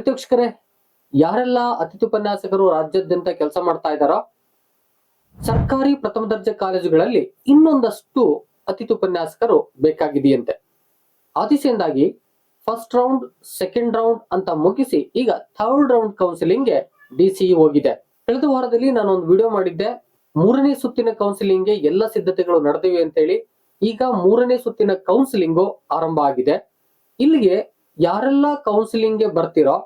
ಪ್ರೀತಿವೀಕ್ಷಕರೇ ಯಾರೆಲ್ಲ ಅತಿಥಿ ಉಪನ್ಯಾಸಕರು ರಾಜ್ಯಾದ್ಯಂತ ಕೆಲಸ ಮಾಡ್ತಾ ಇದ್ದಾರೋ, ಸರ್ಕಾರಿ ಪ್ರಥಮ ದರ್ಜೆ ಕಾಲೇಜುಗಳಲ್ಲಿ ಇನ್ನೊಂದಷ್ಟು ಅತಿಥಿ ಉಪನ್ಯಾಸಕರು ಬೇಕಾಗಿದೆಯಂತೆ. ಆದಿಸೆಯಿಂದಾಗಿ ಫಸ್ಟ್ ರೌಂಡ್ ಸೆಕೆಂಡ್ ರೌಂಡ್ ಅಂತ ಮುಗಿಸಿ ಈಗ ಥರ್ಡ್ ರೌಂಡ್ ಕೌನ್ಸಿಲಿಂಗ್ಗೆ ಡಿಸಿ ಹೋಗಿದೆ. ಕಳೆದ ವಾರದಲ್ಲಿ ನಾನು ಒಂದು ವಿಡಿಯೋ ಮಾಡಿದ್ದೆ. ಮೂರನೇ ಸುತ್ತಿನ ಕೌನ್ಸಿಲಿಂಗ್ಗೆ ಎಲ್ಲ ಸಿದ್ಧತೆಗಳು ನಡೆದಿವೆ ಅಂತ ಹೇಳಿ ಈಗ ಮೂರನೇ ಸುತ್ತಿನ ಕೌನ್ಸಿಲಿಂಗು ಆರಂಭ ಆಗಿದೆ. ಇಲ್ಲಿಗೆ ಯಾರೆಲ್ಲ ಕೌನ್ಸಿಲಿಂಗ್ಗೆ ಬರ್ತಿರೋ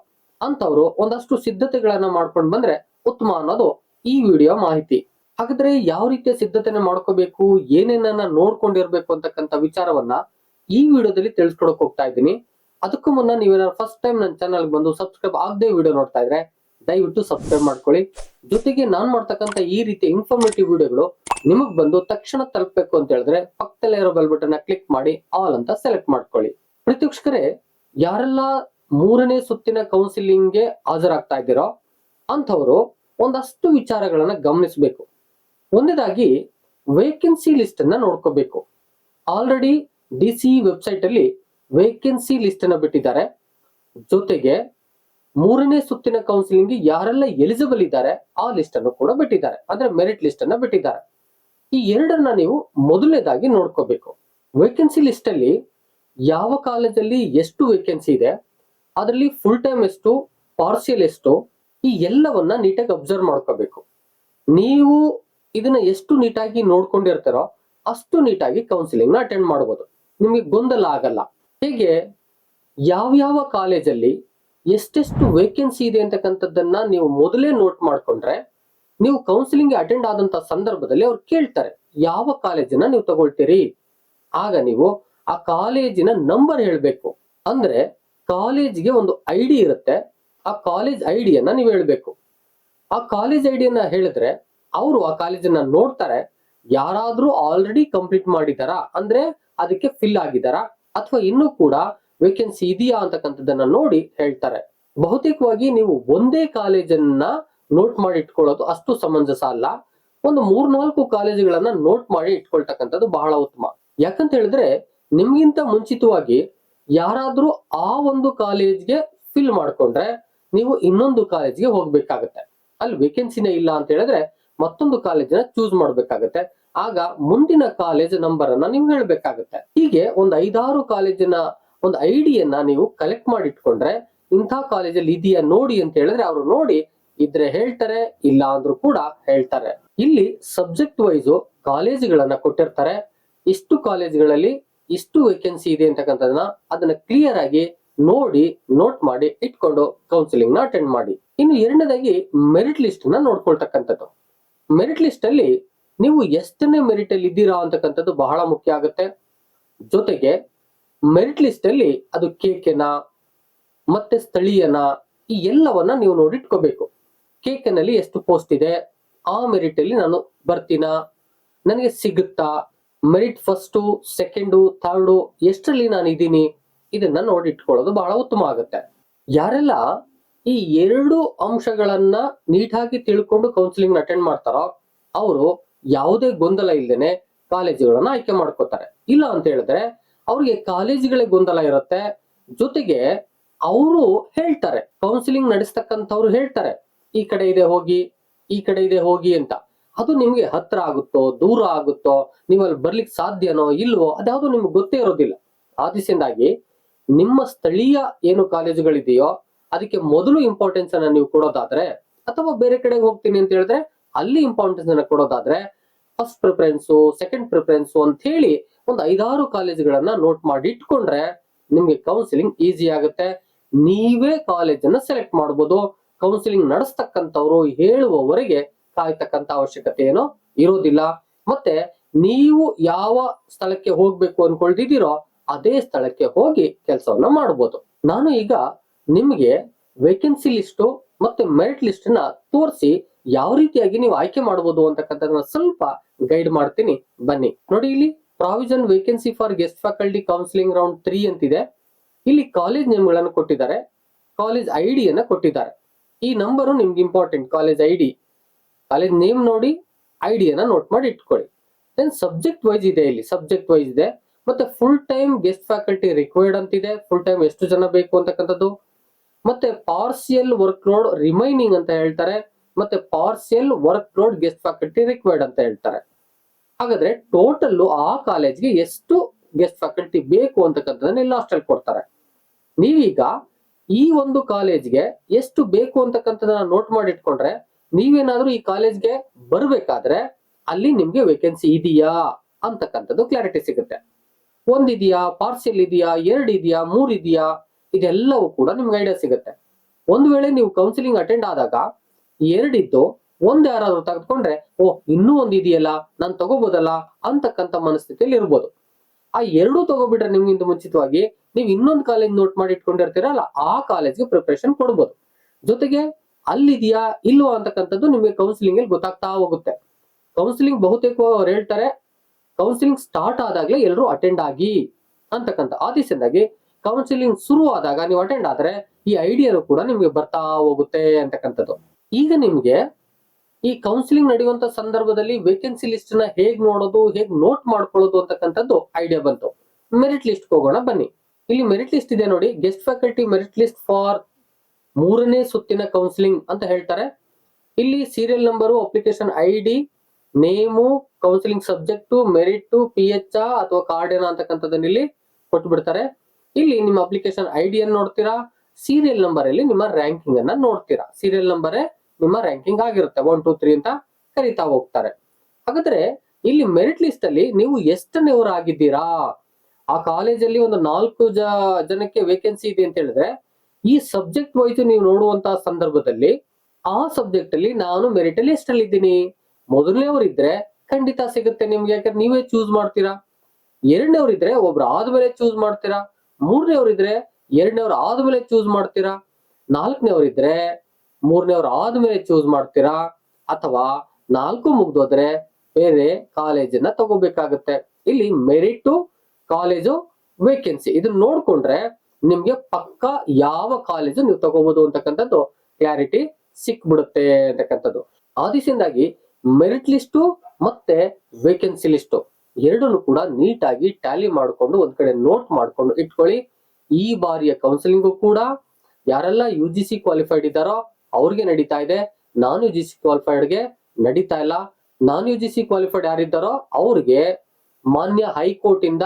ಅಂತವ್ರು ಒಂದಷ್ಟು ಸಿದ್ಧತೆಗಳನ್ನ ಮಾಡ್ಕೊಂಡು ಬಂದ್ರೆ ಉತ್ತಮ ಅನ್ನೋದು ಈ ವಿಡಿಯೋ ಮಾಹಿತಿ. ಹಾಗಾದ್ರೆ ಯಾವ ರೀತಿಯ ಸಿದ್ಧತೆನ ಮಾಡ್ಕೋಬೇಕು, ಏನೇನನ್ನ ನೋಡ್ಕೊಂಡಿರ್ಬೇಕು ಅಂತಕ್ಕಂಥ ವಿಚಾರವನ್ನ ಈ ವಿಡಿಯೋದಲ್ಲಿ ತಿಳಿಸ್ಕೊಡಕ್ ಹೋಗ್ತಾ ಇದ್ದೀನಿ. ಅದಕ್ಕೂ ಮುನ್ನ ನೀವೇನಾದ್ರು ಫಸ್ಟ್ ಟೈಮ್ ನನ್ನ ಚಾನಲ್ ಬಂದು ಸಬ್ಸ್ಕ್ರೈಬ್ ಆಗದೆ ವಿಡಿಯೋ ನೋಡ್ತಾ ಇದ್ರೆ ದಯವಿಟ್ಟು ಸಬ್ಸ್ಕ್ರೈಬ್ ಮಾಡ್ಕೊಳ್ಳಿ. ಜೊತೆಗೆ ನಾನ್ ಮಾಡ್ತಕ್ಕಂಥ ಈ ರೀತಿ ಇನ್ಫಾರ್ಮೇಟಿವ್ ವಿಡಿಯೋಗಳು ನಿಮಗ್ ಬಂದು ತಕ್ಷಣ ತಲುಪಬೇಕು ಅಂತ ಹೇಳಿದ್ರೆ ಪಕ್ಕದಲ್ಲೇ ಇರೋ ಬೆಲ್ ಬಟನ್ ಕ್ಲಿಕ್ ಮಾಡಿ ಆಲ್ ಅಂತ ಸೆಲೆಕ್ಟ್ ಮಾಡ್ಕೊಳ್ಳಿ. ಪ್ರೀತಿವೀಕ್ಷಕರೇ, ಯಾರೆಲ್ಲ ಮೂರನೇ ಸುತ್ತಿನ ಕೌನ್ಸಿಲಿಂಗ್ಗೆ ಹಾಜರಾಗ್ತಾ ಇದ್ದೀರೋ ಅಂಥವರು ಒಂದಷ್ಟು ವಿಚಾರಗಳನ್ನ ಗಮನಿಸಬೇಕು. ಒಂದೇದಾಗಿ ವೇಕೆನ್ಸಿ ಲಿಸ್ಟ್ ಅನ್ನ ನೋಡ್ಕೋಬೇಕು. ಆಲ್ರೆಡಿ ಡಿ ಸಿ ವೆಬ್ಸೈಟ್ ಅಲ್ಲಿ ವೇಕೆನ್ಸಿ ಲಿಸ್ಟ್ ಅನ್ನ ಬಿಟ್ಟಿದ್ದಾರೆ. ಜೊತೆಗೆ ಮೂರನೇ ಸುತ್ತಿನ ಕೌನ್ಸಿಲಿಂಗ್ ಯಾರೆಲ್ಲ ಎಲಿಜಿಬಲ್ ಇದ್ದಾರೆ ಆ ಲಿಸ್ಟ್ ಅನ್ನು ಕೂಡ ಬಿಟ್ಟಿದ್ದಾರೆ. ಅಂದ್ರೆ ಮೆರಿಟ್ ಲಿಸ್ಟ್ ಅನ್ನ ಬಿಟ್ಟಿದ್ದಾರೆ. ಈ ಎರಡನ್ನ ನೀವು ಮೊದಲನೇದಾಗಿ ನೋಡ್ಕೋಬೇಕು. ವೇಕೆನ್ಸಿ ಲಿಸ್ಟ್ ಅಲ್ಲಿ ಯಾವ ಕಾಲೇಜಲ್ಲಿ ಎಷ್ಟು ವೇಕೆನ್ಸಿ ಇದೆ? ಅದರಲ್ಲಿ ಫುಲ್ ಟೈಮ್ ಎಷ್ಟು ಪಾರ್ಸಿಯಲ್ ಎಷ್ಟು, ಈ ಎಲ್ಲವನ್ನ ನೀಟಾಗಿ ಅಬ್ಸರ್ವ್ ಮಾಡ್ಕೋಬೇಕು. ನೀವು ಇದನ್ನ ಎಷ್ಟು ನೀಟಾಗಿ ನೋಡ್ಕೊಂಡಿರ್ತಾರೋ ಅಷ್ಟು ನೀಟಾಗಿ ಕೌನ್ಸಿಲಿಂಗ್ನ ಅಟೆಂಡ್ ಮಾಡಬಹುದು ನಿಮಗೆ ಗೊಂದಲ ಆಗಲ್ಲ. ಹೇಗೆ ಯಾವ್ಯಾವ ಕಾಲೇಜಲ್ಲಿ ಎಷ್ಟೆಷ್ಟು ವೇಕೆನ್ಸಿ ಇದೆ ಅಂತಕ್ಕಂಥದ್ದನ್ನ ನೀವು ಮೊದಲೇ ನೋಟ್ ಮಾಡ್ಕೊಂಡ್ರೆ ನೀವು ಕೌನ್ಸಿಲಿಂಗ್ ಅಟೆಂಡ್ ಆದಂತ ಸಂದರ್ಭದಲ್ಲಿ ಅವ್ರು ಕೇಳ್ತಾರೆ, ಯಾವ ಕಾಲೇಜನ್ನ ನೀವು ತಗೊಳ್ತೀರಿ? ಆಗ ನೀವು ಆ ಕಾಲೇಜಿನ ನಂಬರ್ ಹೇಳ್ಬೇಕು. ಅಂದ್ರೆ ಕಾಲೇಜ್ಗೆ ಒಂದು ಐ ಡಿ ಇರುತ್ತೆ. ಆ ಕಾಲೇಜ್ ಐ ಡಿಯನ್ನ ನೀವು ಹೇಳ್ಬೇಕು. ಆ ಕಾಲೇಜ್ ಐ ಡಿಯನ್ನ ಹೇಳಿದ್ರೆ ಅವರು ಆ ಕಾಲೇಜನ್ನ ನೋಡ್ತಾರೆ. ಯಾರಾದ್ರೂ ಆಲ್ರೆಡಿ ಕಂಪ್ಲೀಟ್ ಮಾಡಿದಾರಾ? ಅಂದ್ರೆ ಅದಕ್ಕೆ ಫಿಲ್ ಆಗಿದಾರಾ? ಅಥವಾ ಇನ್ನೂ ಕೂಡ ವೇಕೆನ್ಸಿ ಇದೆಯಾ ಅಂತಕ್ಕಂಥದ್ದನ್ನ ನೋಡಿ ಹೇಳ್ತಾರೆ. ಬಹುತೇಕವಾಗಿ ನೀವು ಒಂದೇ ಕಾಲೇಜನ್ನ ನೋಟ್ ಮಾಡಿ ಇಟ್ಕೊಳ್ಳೋದು ಅಷ್ಟು ಸಮಂಜಸ ಅಲ್ಲ. ಒಂದು ಮೂರ್ನಾಲ್ಕು ಕಾಲೇಜುಗಳನ್ನ ನೋಟ್ ಮಾಡಿ ಇಟ್ಕೊಳ್ತಕ್ಕಂಥದ್ದು ಬಹಳ ಉತ್ತಮ. ಯಾಕಂತ ಹೇಳಿದ್ರೆ ನಿಮ್ಗಿಂತ ಮುಂಚಿತವಾಗಿ ಯಾರಾದ್ರೂ ಆ ಒಂದು ಕಾಲೇಜ್ಗೆ ಫಿಲ್ ಮಾಡ್ಕೊಂಡ್ರೆ ನೀವು ಇನ್ನೊಂದು ಕಾಲೇಜ್ಗೆ ಹೋಗ್ಬೇಕಾಗತ್ತೆ. ಅಲ್ಲಿ ವೇಕೆನ್ಸಿನೇ ಇಲ್ಲ ಅಂತ ಹೇಳಿದ್ರೆ ಮತ್ತೊಂದು ಕಾಲೇಜನ್ನ ಚೂಸ್ ಮಾಡ್ಬೇಕಾಗತ್ತೆ. ಆಗ ಮುಂದಿನ ಕಾಲೇಜ್ ನಂಬರ್ ಅನ್ನ ನೀವು ಹೇಳ್ಬೇಕಾಗತ್ತೆ. ಹೀಗೆ ಒಂದು ಐದಾರು ಕಾಲೇಜಿನ ಒಂದು ಐಡಿಯನ್ನ ನೀವು ಕಲೆಕ್ಟ್ ಮಾಡಿ ಇಟ್ಕೊಂಡ್ರೆ ಇಂಥ ಕಾಲೇಜಲ್ಲಿ ಇದೆಯಾ ನೋಡಿ ಅಂತ ಹೇಳಿದ್ರೆ ಅವರು ನೋಡಿ ಇದ್ರೆ ಹೇಳ್ತಾರೆ, ಇಲ್ಲ ಅಂದ್ರೂ ಕೂಡ ಹೇಳ್ತಾರೆ. ಇಲ್ಲಿ ಸಬ್ಜೆಕ್ಟ್ ವೈಸ್ ಕಾಲೇಜುಗಳನ್ನ ಕೊಟ್ಟಿರ್ತಾರೆ. ಇಷ್ಟು ಕಾಲೇಜುಗಳಲ್ಲಿ ಇಷ್ಟು ವೇಕೆನ್ಸಿ ಇದೆ ಅಂತಕ್ಕಂಥದನ್ನ ಅದನ್ನ ಕ್ಲಿಯರ್ ಆಗಿ ನೋಡಿ ನೋಟ್ ಮಾಡಿ, ಇಟ್ಕೊಂಡು ಕೌನ್ಸಿಲಿಂಗ್ನ ಅಟೆಂಡ್ ಮಾಡಿ. ಇನ್ನು ಎರಡನೇದಾಗಿ ಮೆರಿಟ್ ಲಿಸ್ಟ್ನ ನೋಡ್ಕೊಳ್ತಕ್ಕಂಥದ್ದು. ಮೆರಿಟ್ ಲಿಸ್ಟ್ ಅಲ್ಲಿ ನೀವು ಎಷ್ಟನೇ ಮೆರಿಟ್ ಅಲ್ಲಿ ಇದ್ದೀರಾ ಅಂತಕ್ಕಂಥದ್ದು ಬಹಳ ಮುಖ್ಯ ಆಗುತ್ತೆ. ಜೊತೆಗೆ ಮೆರಿಟ್ ಲಿಸ್ಟ್ ಅಲ್ಲಿ ಅದು ಕೇಕೆನ ಮತ್ತೆ ಸ್ಥಳೀಯನ ಈ ಎಲ್ಲವನ್ನ ನೀವು ನೋಡಿ ಕೇಕೆನಲ್ಲಿ ಕೇಕನಲ್ಲಿ ಎಷ್ಟು ಪೋಸ್ಟ್ ಇದೆ, ಆ ಮೆರಿಟ್ ಅಲ್ಲಿ ನಾನು ಬರ್ತೀನಾ, ನನಗೆ ಸಿಗುತ್ತಾ ಮೆರಿಟ್ ಫಸ್ಟು, ಸೆಕೆಂಡು, ಥರ್ಡು, ಎಷ್ಟರಲ್ಲಿ ನಾನು ಇದ್ದೀನಿ, ಇದನ್ನ ನೋಡಿಟ್ಕೊಳ್ಳೋದು ಬಹಳ ಉತ್ತಮ ಆಗುತ್ತೆ. ಯಾರೆಲ್ಲ ಈ ಎರಡು ಅಂಶಗಳನ್ನ ನೀಟಾಗಿ ತಿಳ್ಕೊಂಡು ಕೌನ್ಸಿಲಿಂಗ್ ಅಟೆಂಡ್ ಮಾಡ್ತಾರೋ, ಅವರು ಯಾವುದೇ ಗೊಂದಲ ಇಲ್ಲದೇನೆ ಕಾಲೇಜುಗಳನ್ನ ಆಯ್ಕೆ ಮಾಡ್ಕೋತಾರೆ. ಇಲ್ಲ ಅಂತ ಹೇಳಿದ್ರೆ, ಅವ್ರಿಗೆ ಕಾಲೇಜುಗಳೇ ಗೊಂದಲ ಇರುತ್ತೆ. ಜೊತೆಗೆ ಅವರು ಹೇಳ್ತಾರೆ ಕೌನ್ಸಿಲಿಂಗ್ ನಡೆಸ್ತಕ್ಕಂಥವ್ರು ಹೇಳ್ತಾರೆ, ಈ ಕಡೆ ಇದೆ ಹೋಗಿ, ಈ ಕಡೆ ಇದೆ ಹೋಗಿ ಅಂತ. ಅದು ನಿಮ್ಗೆ ಹತ್ರ ಆಗುತ್ತೋ, ದೂರ ಆಗುತ್ತೋ ನೀವಲ್ಲಿ ಬರ್ಲಿಕ್ಕೆ ಸಾಧ್ಯನೋ ಇಲ್ವೋ, ಅದ್ಯಾವುದು ನಿಮ್ಗೆ ಗೊತ್ತೇ ಇರೋದಿಲ್ಲ. ಆ ನಿಮ್ಮ ಸ್ಥಳೀಯ ಏನು ಕಾಲೇಜುಗಳಿದೆಯೋ, ಅದಕ್ಕೆ ಮೊದಲು ಇಂಪಾರ್ಟೆನ್ಸ್ ಅನ್ನ ನೀವು ಕೊಡೋದಾದ್ರೆ, ಅಥವಾ ಬೇರೆ ಕಡೆಗೆ ಹೋಗ್ತೀನಿ ಅಂತ ಹೇಳಿದ್ರೆ, ಅಲ್ಲಿ ಇಂಪಾರ್ಟೆನ್ಸ್ ಅನ್ನ ಕೊಡೋದಾದ್ರೆ ಫಸ್ಟ್ ಪ್ರಿಫರೆನ್ಸು ಸೆಕೆಂಡ್ ಪ್ರಿಫರೆನ್ಸು ಅಂತ ಹೇಳಿ ಒಂದು ಐದಾರು ಕಾಲೇಜುಗಳನ್ನ ನೋಟ್ ಮಾಡಿ ಇಟ್ಕೊಂಡ್ರೆ ನಿಮ್ಗೆ ಕೌನ್ಸಿಲಿಂಗ್ ಈಸಿ ಆಗುತ್ತೆ. ನೀವೇ ಕಾಲೇಜನ್ನ ಸೆಲೆಕ್ಟ್ ಮಾಡ್ಬೋದು. ಕೌನ್ಸಿಲಿಂಗ್ ನಡೆಸ್ತಕ್ಕಂಥವ್ರು ಹೇಳುವವರೆಗೆ ಕಾಯ್ತಕ್ಕಂತ ಅವಶ್ಯಕತೆ ಏನೋ ಇರೋದಿಲ್ಲ. ಮತ್ತೆ ನೀವು ಯಾವ ಸ್ಥಳಕ್ಕೆ ಹೋಗ್ಬೇಕು ಅನ್ಕೊಳ್ತಿದ್ದೀರೋ ಅದೇ ಸ್ಥಳಕ್ಕೆ ಹೋಗಿ ಕೆಲಸವನ್ನ ಮಾಡಬಹುದು ನಾನು ಈಗ ನಿಮ್ಗೆ ವೇಕೆನ್ಸಿ ಲಿಸ್ಟು ಮತ್ತೆ ಮೆರಿಟ್ ಲಿಸ್ಟ್ನ ತೋರಿಸಿ ಯಾವ ರೀತಿಯಾಗಿ ನೀವು ಆಯ್ಕೆ ಮಾಡಬಹುದು ಅಂತಕ್ಕಂಥದನ್ನ ಸ್ವಲ್ಪ ಗೈಡ್ ಮಾಡ್ತೀನಿ. ಬನ್ನಿ. ನೋಡಿ ಇಲ್ಲಿ provision vacancy for guest faculty counselling round three ಅಂತಿದೆ. ಇಲ್ಲಿ ಕಾಲೇಜ್ ನೇಮ್ಗಳನ್ನು ಕೊಟ್ಟಿದ್ದಾರೆ. ಕಾಲೇಜ್ ಐ ಕೊಟ್ಟಿದ್ದಾರೆ. ಈ ನಂಬರು ನಿಮ್ಗೆ important college I D college name ನೋಡಿ ಐ ಡಿಯನ್ನ ನೋಟ್ ಮಾಡಿ ಇಟ್ಕೊಳ್ಳಿ. ದೆನ್ ಸಬ್ಜೆಕ್ಟ್ ವೈಸ್ ಇದೆ ಇಲ್ಲಿ ಸಬ್ಜೆಕ್ಟ್ ವೈಸ್ ಇದೆ. ಮತ್ತೆ full time guest faculty required ಅಂತಿದೆ. ಫುಲ್ ಟೈಮ್ ಎಷ್ಟು ಜನ ಬೇಕು ಅಂತಕ್ಕಂಥದ್ದು? ಮತ್ತೆ ಪಾರ್ಸಿಯಲ್ ವರ್ಕ್ ಲೋಡ್ ರಿಮೈನಿಂಗ್ ಅಂತ ಹೇಳ್ತಾರೆ. ಮತ್ತೆ partial work load guest faculty required ಅಂತ ಹೇಳ್ತಾರೆ. ಹಾಗಾದ್ರೆ ಟೋಟಲ್ ಆ ಕಾಲೇಜ್ಗೆ ಎಷ್ಟು ಗೆಸ್ಟ್ ಫ್ಯಾಕಲ್ಟಿ ಬೇಕು ಅಂತಕ್ಕಂಥದ್ದನ್ನ ಲಾಸ್ಟ್ ಅಲ್ಲಿ ಕೊಡ್ತಾರೆ. ನೀವೀಗ ಈ ಒಂದು ಕಾಲೇಜ್ಗೆ ಎಷ್ಟು ಬೇಕು ಅಂತಕ್ಕಂಥದ್ದನ್ನ ನೋಟ್ ಮಾಡಿ ಇಟ್ಕೊಂಡ್ರೆ ನೀವೇನಾದ್ರೂ ಈ ಕಾಲೇಜ್ಗೆ ಬರ್ಬೇಕಾದ್ರೆ ಅಲ್ಲಿ ನಿಮ್ಗೆ ವೇಕೆನ್ಸಿ ಇದೆಯಾ ಅಂತಕ್ಕಂಥದ್ದು ಕ್ಲಾರಿಟಿ ಸಿಗುತ್ತೆ. ಒಂದಿದೆಯಾ ಪಾರ್ಸೆಲ್ ಇದೆಯಾ ಎರಡ್ ಇದೆಯಾ ಮೂರ್ ಇದೆಯಾ ಇದೆಲ್ಲವೂ ಕೂಡ ನಿಮ್ಗೆ ಐಡಿಯಾ ಸಿಗುತ್ತೆ. ಒಂದ್ ವೇಳೆ ನೀವು ಕೌನ್ಸಿಲಿಂಗ್ ಅಟೆಂಡ್ ಆದಾಗ ಎರಡಿದ್ದು ಒಂದ್ ಯಾರಾದ್ರೂ ತೆಗೆದುಕೊಂಡ್ರೆ, ಓ, ಇನ್ನೂ ಒಂದ್ ಇದೆಯಲ್ಲ, ನಾನ್ ತಗೋಬೋದಲ್ಲ ಅಂತಕ್ಕಂಥ ಮನಸ್ಥಿತಿಯಲ್ಲಿ ಇರ್ಬೋದು. ಆ ಎರಡು ತಗೋಬಿಟ್ರೆ ನಿಮ್ಗಿಂತ ಮುಂಚಿತವಾಗಿ ನೀವು ಇನ್ನೊಂದು ಕಾಲೇಜ್ ನೋಟ್ ಮಾಡಿ ಇಟ್ಕೊಂಡಿರ್ತೀರಲ್ಲ, ಆ ಕಾಲೇಜ್ಗೆ ಪ್ರಿಪ್ರೇಷನ್ ಕೊಡ್ಬೋದು. ಜೊತೆಗೆ ಅಲ್ಲಿದೆಯಾ, ಇಲ್ವಾ ಅಂತಕ್ಕಂಥದ್ದು ನಿಮಗೆ ಕೌನ್ಸಿಲಿಂಗ್ ಅಲ್ಲಿ ಗೊತ್ತಾಗ್ತಾ ಹೋಗುತ್ತೆ. ಕೌನ್ಸಿಲಿಂಗ್ ಬಹುತೇಕ ಅವ್ರು ಹೇಳ್ತಾರೆ ಕೌನ್ಸಿಲಿಂಗ್ ಸ್ಟಾರ್ಟ್ ಆದಾಗ್ಲೇ ಎಲ್ಲರೂ ಅಟೆಂಡ್ ಆಗಿ ಅಂತಕ್ಕಂಥ ಆದೇಶದಿಂದಾಗಿ ಕೌನ್ಸಿಲಿಂಗ್ ಶುರು ಆದಾಗ ನೀವು ಅಟೆಂಡ್ ಆದ್ರೆ ಈ ಐಡಿಯಾನು ಕೂಡ ನಿಮಗೆ ಬರ್ತಾ ಹೋಗುತ್ತೆ ಅಂತಕ್ಕಂಥದ್ದು. ಈಗ ನಿಮಗೆ ಈ ಕೌನ್ಸಿಲಿಂಗ್ ನಡೆಯುವಂತ ಸಂದರ್ಭದಲ್ಲಿ ವೇಕೆನ್ಸಿ ಲಿಸ್ಟ್ನ ಹೇಗ್ ನೋಡೋದು, ಹೇಗ್ ನೋಟ್ ಮಾಡ್ಕೊಳ್ಳೋದು ಅಂತಕ್ಕಂಥದ್ದು ಐಡಿಯಾ ಬಂತು. ಮೆರಿಟ್ ಲಿಸ್ಟ್ ಹೋಗೋಣ ಬನ್ನಿ. ಇಲ್ಲಿ ಮೆರಿಟ್ ಲಿಸ್ಟ್ ಇದೆ ನೋಡಿ. Guest faculty merit list for ಮೂರನೇ ಸುತ್ತಿನ ಕೌನ್ಸಿಲಿಂಗ್ ಅಂತ ಹೇಳ್ತಾರೆ. ಇಲ್ಲಿ serial number application I D name counselling subject merit P H ಅಥವಾ ಕಾರ್ಡ್ ಏನೋ ಅಂತಕ್ಕಂಥದ್ದನ್ನ ಇಲ್ಲಿ ಕೊಟ್ಟು ಬಿಡ್ತಾರೆ ಇಲ್ಲಿ ನಿಮ್ಮ ಅಪ್ಲಿಕೇಶನ್ ಐ ಡಿ ಅನ್ನು ನೋಡ್ತೀರಾ ಸೀರಿಯಲ್ ನಂಬರ್ ಅಲ್ಲಿ ನಿಮ್ಮ ರ್ಯಾಂಕಿಂಗ್ ಅನ್ನ ನೋಡ್ತೀರಾ. ಸೀರಿಯಲ್ ನಂಬರೇ ನಿಮ್ಮ ರ್ಯಾಂಕಿಂಗ್ ಆಗಿರುತ್ತೆ ಒನ್ ಟೂ ತ್ರೀ ಅಂತ ಕರಿತಾ ಹೋಗ್ತಾರೆ. ಹಾಗಾದ್ರೆ ಇಲ್ಲಿ ಮೆರಿಟ್ ಲಿಸ್ಟ್ ಅಲ್ಲಿ ನೀವು ಎಷ್ಟನೇವರು ಆಗಿದ್ದೀರಾ ಆ ಕಾಲೇಜಲ್ಲಿ ಒಂದು ನಾಲ್ಕು ಜನಕ್ಕೆ ವೇಕೆನ್ಸಿ ಇದೆ ಅಂತ ಹೇಳಿದ್ರೆ ಈ ಸಬ್ಜೆಕ್ಟ್ ವೈಸ್ ನೀವು ನೋಡುವಂತಹ ಸಂದರ್ಭದಲ್ಲಿ ಆ ಸಬ್ಜೆಕ್ಟ್ ಅಲ್ಲಿ ನಾನು ಮೆರಿಟ್ ಅಲ್ಲಿ ಎಷ್ಟಲ್ಲಿ ಇದ್ದೀನಿ ಮೊದಲನೇವ್ರು ಇದ್ರೆ ಖಂಡಿತ ಸಿಗುತ್ತೆ ನಿಮ್ಗೆ. ಯಾಕಂದ್ರೆ ನೀವೇ ಚೂಸ್ ಮಾಡ್ತೀರಾ. ಎರಡನೇ ಇದ್ರೆ ಒಬ್ರು ಆದ್ಮೇಲೆ ಚೂಸ್ ಮಾಡ್ತೀರಾ. ಮೂರನೇವ್ರು ಇದ್ರೆ ಎರಡನೇವ್ರು ಆದ್ಮೇಲೆ ಚೂಸ್ ಮಾಡ್ತೀರಾ. ನಾಲ್ಕನೇವ್ರು ಇದ್ರೆ ಮೂರನೇವ್ರು ಆದ್ಮೇಲೆ ಚೂಸ್ ಮಾಡ್ತೀರಾ. ಅಥವಾ ನಾಲ್ಕು ಮುಗ್ದೋದ್ರೆ ಬೇರೆ ಕಾಲೇಜನ್ನ ತಗೋಬೇಕಾಗತ್ತೆ. ಇಲ್ಲಿ ಮೆರಿಟ್ ಕಾಲೇಜು ವೇಕೆನ್ಸಿ ಇದನ್ನ ನೋಡ್ಕೊಂಡ್ರೆ ನಿಮ್ಗೆ ಪಕ್ಕ ಯಾವ ಕಾಲೇಜು ನೀವು ತಗೋಬಹುದು ಅಂತಕ್ಕಂಥದ್ದು ಕ್ಲಾರಿಟಿ ಸಿಕ್ಬಿಡುತ್ತೆ ಅಂತಕ್ಕಂಥದ್ದು. ಆ ದಿಸಿಂದಾಗಿ ಮೆರಿಟ್ ಲಿಸ್ಟು ಮತ್ತೆ ವೇಕೆನ್ಸಿ ಲಿಸ್ಟು ಎರಡನ್ನು ಕೂಡ ನೀಟಾಗಿ ಟ್ಯಾಲಿ ಮಾಡಿಕೊಂಡು ಒಂದ್ ಕಡೆ ನೋಟ್ ಮಾಡ್ಕೊಂಡು ಇಟ್ಕೊಳ್ಳಿ. ಈ ಬಾರಿಯ ಕೌನ್ಸಿಲಿಂಗು ಕೂಡ ಯಾರೆಲ್ಲ ಯು ಜಿ ಸಿ ಕ್ವಾಲಿಫೈಡ್ ಇದ್ದಾರೋ ಅವ್ರಿಗೆ ನಡೀತಾ ಇದೆ. ನಾನ್ ಯು ಜಿ ಸಿ ಕ್ವಾಲಿಫೈಡ್ಗೆ ನಡೀತಾ ಇಲ್ಲ. Non U G C qualified ಯಾರಿದ್ದಾರೋ ಅವ್ರಿಗೆ ಮಾನ್ಯ ಹೈಕೋರ್ಟ್ ಇಂದ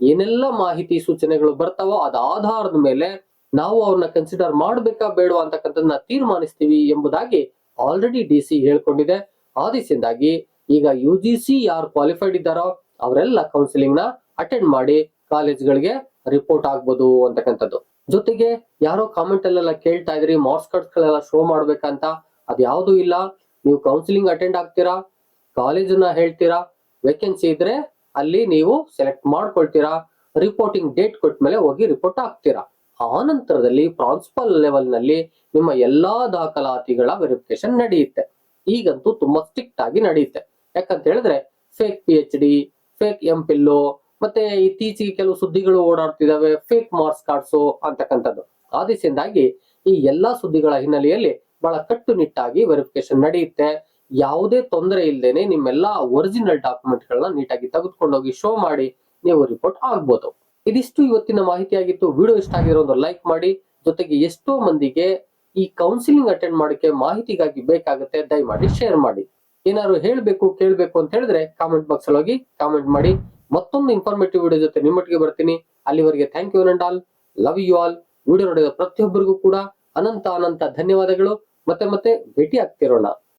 ಏನೆಲ್ಲ ಮಾಹಿತಿ ಸೂಚನೆಗಳು ಬರ್ತಾವೋ ಅದ ಆಧಾರದ ಮೇಲೆ ನಾವು ಅವ್ರನ್ನ ಕನ್ಸಿಡರ್ ಮಾಡ್ಬೇಕಾ ಬೇಡವಾ ಅಂತಕ್ಕಂಥದ್ದನ್ನ ತೀರ್ಮಾನಿಸ್ತೀವಿ ಎಂಬುದಾಗಿ ಆಲ್ರೆಡಿ ಡಿ ಸಿ ಹೇಳ್ಕೊಂಡಿದೆ. ಆದೇಶದಿಂದಾಗಿ ಈಗ ಯು ಜಿ ಸಿ ಯಾರು ಕ್ವಾಲಿಫೈಡ್ ಇದ್ದಾರೋ ಅವರೆಲ್ಲ ಕೌನ್ಸಿಲಿಂಗ್ನ ಅಟೆಂಡ್ ಮಾಡಿ ಕಾಲೇಜ್ಗಳಿಗೆ ರಿಪೋರ್ಟ್ ಆಗ್ಬೋದು ಅಂತಕ್ಕಂಥದ್ದು. ಜೊತೆಗೆ ಯಾರೋ ಕಾಮೆಂಟ್ ಅಲ್ಲೆಲ್ಲ ಕೇಳ್ತಾ ಇದ್ರಿ ಮಾರ್ಕ್ಸ್ ಕಾರ್ಡ್ಸ್ ಗಳೆಲ್ಲ ಶೋ ಮಾಡ್ಬೇಕಂತ ಅದ್ಯಾವುದೂ ಇಲ್ಲ. ನೀವು ಕೌನ್ಸಿಲಿಂಗ್ ಅಟೆಂಡ್ ಆಗ್ತೀರಾ? ಕಾಲೇಜನ್ನ ಹೇಳ್ತೀರಾ? ವೇಕೆನ್ಸಿ ಇದ್ರೆ ಅಲ್ಲಿ ನೀವು ಸೆಲೆಕ್ಟ್ ಮಾಡ್ಕೊಳ್ತೀರಾ ರಿಪೋರ್ಟಿಂಗ್ ಡೇಟ್ ಕೊಟ್ಮೇಲೆ ಹೋಗಿ ರಿಪೋರ್ಟ್ ಹಾಕ್ತೀರಾ. ಆ ನಂತರದಲ್ಲಿ ಪ್ರಾನ್ಸಿಪಲ್ ಲೆವೆಲ್ ನಿಮ್ಮ ಎಲ್ಲಾ ದಾಖಲಾತಿಗಳ ವೆರಿಫಿಕೇಶನ್ ನಡೆಯುತ್ತೆ. ಈಗಂತೂ ತುಂಬಾ ಸ್ಟ್ರಿಕ್ಟ್ ಆಗಿ ನಡೆಯುತ್ತೆ. ಯಾಕಂತ ಹೇಳಿದ್ರೆ fake P H D fake M phil ಮತ್ತೆ ಇತ್ತೀಚೆಗೆ ಕೆಲವು ಸುದ್ದಿಗಳು ಓಡಾಡ್ತಿದಾವೆ ಫೇಕ್ ಮಾರ್ಕ್ಸ್ ಕಾರ್ಡ್ಸು ಅಂತಕ್ಕಂಥದ್ದು. ಆ ಈ ಎಲ್ಲಾ ಸುದ್ದಿಗಳ ಹಿನ್ನೆಲೆಯಲ್ಲಿ ಬಹಳ ಕಟ್ಟುನಿಟ್ಟಾಗಿ ವೆರಿಫಿಕೇಶನ್ ನಡೆಯುತ್ತೆ. ಯಾವುದೇ ತೊಂದರೆ ಇಲ್ಲದೇನೆ ನಿಮ್ಮೆಲ್ಲಾ ಒರಿಜಿನಲ್ ಡಾಕ್ಯುಮೆಂಟ್ ಗಳನ್ನ ನೀಟಾಗಿ ತೆಗೆದುಕೊಂಡೋಗಿ ಶೋ ಮಾಡಿ ನೀವು ರಿಪೋರ್ಟ್ ಆಗ್ಬೋದು. ಇದಿಷ್ಟು ಇವತ್ತಿನ ಮಾಹಿತಿ ಆಗಿತ್ತು. ವಿಡಿಯೋ ಇಷ್ಟ ಆಗಿರೋ ಲೈಕ್ ಮಾಡಿ. ಜೊತೆಗೆ ಎಷ್ಟೋ ಮಂದಿಗೆ ಈ ಕೌನ್ಸಿಲಿಂಗ್ ಅಟೆಂಡ್ ಮಾಡೋಕೆ ಮಾಹಿತಿಗಾಗಿ ಬೇಕಾಗುತ್ತೆ, ದಯಮಾಡಿ ಶೇರ್ ಮಾಡಿ. ಏನಾದ್ರು ಹೇಳ್ಬೇಕು, ಕೇಳಬೇಕು ಅಂತ ಹೇಳಿದ್ರೆ ಕಾಮೆಂಟ್ ಬಾಕ್ಸ್ ಅಲ್ಲಿ ಹೋಗಿ ಕಾಮೆಂಟ್ ಮಾಡಿ. ಮತ್ತೊಂದು ಇನ್ಫಾರ್ಮೇಟಿವ್ ವಿಡಿಯೋ ಜೊತೆ ನಿಮ್ಮೊಟ್ಟಿಗೆ ಬರ್ತೀನಿ. ಅಲ್ಲಿವರೆಗೆ thank you and all love you all video ನೋಡಿದ ಪ್ರತಿಯೊಬ್ಬರಿಗೂ ಕೂಡ ಅನಂತ ಅನಂತ ಧನ್ಯವಾದಗಳು. ಮತ್ತೆ ಮತ್ತೆ ಭೇಟಿ ಆಗ್ತಿರೋಣ